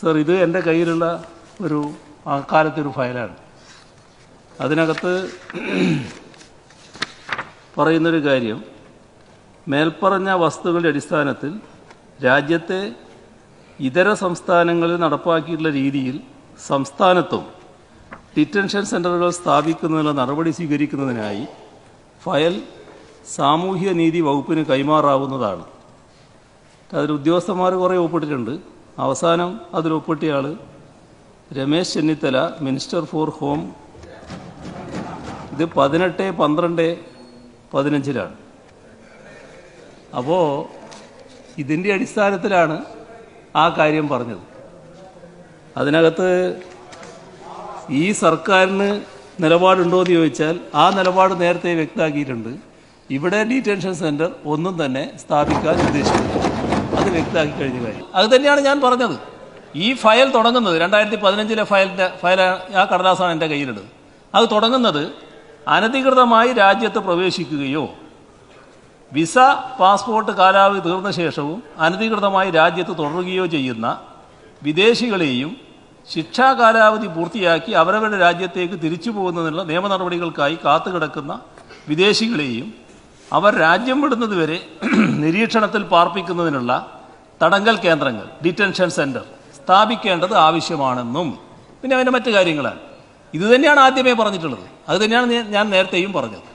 Sir ഇത് എന്റെ കയ്യിലുള്ള ഒരു അക്കാലത്തെ ഒരു ഫയലാണ്. അതിനകത്ത് പറയുന്നൊരു കാര്യം മേൽപ്പറഞ്ഞ വസ്തുക്കളുടെ അടിസ്ഥാനത്തിൽ രാജ്യത്തെ ഇതര സംസ്ഥാനങ്ങളിൽ നടപ്പാക്കിയിട്ടുള്ള രീതിയിൽ സംസ്ഥാനത്തും ഡിറ്റൻഷൻ സെന്ററുകൾ സ്ഥാപിക്കുന്നതിനുള്ള നടപടി സ്വീകരിക്കുന്നതിനായി ഫയൽ സാമൂഹ്യ നീതി വകുപ്പിന് കൈമാറാവുന്നതാണ്. അതിൽ ഉദ്യോഗസ്ഥന്മാർ കുറേ ഒപ്പിട്ടിട്ടുണ്ട്. അവസാനം അതിൽ ആൾ Ramesh Chennithala minister for home. ഇത് പതിനെട്ട് പന്ത്രണ്ട് പതിനഞ്ചിലാണ്. അപ്പോൾ ഇതിന്റെ അടിസ്ഥാനത്തിലാണ് ആ കാര്യം പറഞ്ഞത്. അതിനകത്ത് ഈ സർക്കാരിന് നിലപാടുണ്ടോ എന്ന് ചോദിച്ചാൽ ആ നിലപാട് നേരത്തെ വ്യക്തമാക്കിയിട്ടുണ്ട്. ഇവിടെ ഡീറ്റൻഷൻ സെന്റർ ഒന്നും തന്നെ സ്ഥാപിക്കാൻ ഉദ്ദേശിക്കുന്നില്ല. അത് വ്യക്തമാക്കി കഴിഞ്ഞ കാര്യം. അത് തന്നെയാണ് ഞാൻ പറഞ്ഞത്. ഈ ഫയൽ തുടങ്ങുന്നത് രണ്ടായിരത്തി പതിനഞ്ചിലെ ഫയലിന്റെ ഫയൽ ആ കടലാസാണ് എന്റെ കയ്യിലുള്ളത് അത് തുടങ്ങുന്നത് അനധികൃതമായി രാജ്യത്ത് പ്രവേശിക്കുകയോ വിസ പാസ്പോർട്ട് കാലാവധി തീർന്ന ശേഷവും അനധികൃതമായി രാജ്യത്ത് തുടരുകയോ ചെയ്യുന്ന വിദേശികളെയും ശിക്ഷാ കാലാവധി പൂർത്തിയാക്കി അവരവരുടെ രാജ്യത്തേക്ക് തിരിച്ചു പോകുന്നതിനുള്ള നിയമ നടപടികൾക്കായി കാത്തുകിടക്കുന്ന വിദേശികളെയും അവർ രാജ്യം വിടുന്നതുവരെ നിരീക്ഷണത്തിൽ പാർപ്പിക്കുന്നതിനുള്ള തടങ്കൽ കേന്ദ്രങ്ങൾ ഡിറ്റൻഷൻ സെന്റർ സ്ഥാപിക്കേണ്ടത് ആവശ്യമാണെന്നും. പിന്നെ അതിന്റെ മറ്റു കാര്യങ്ങളാണ്. ഇതുതന്നെയാണ് ആദ്യമേ പറഞ്ഞിട്ടുള്ളത്. അത് തന്നെയാണ് ഞാൻ നേരത്തെയും പറഞ്ഞത്.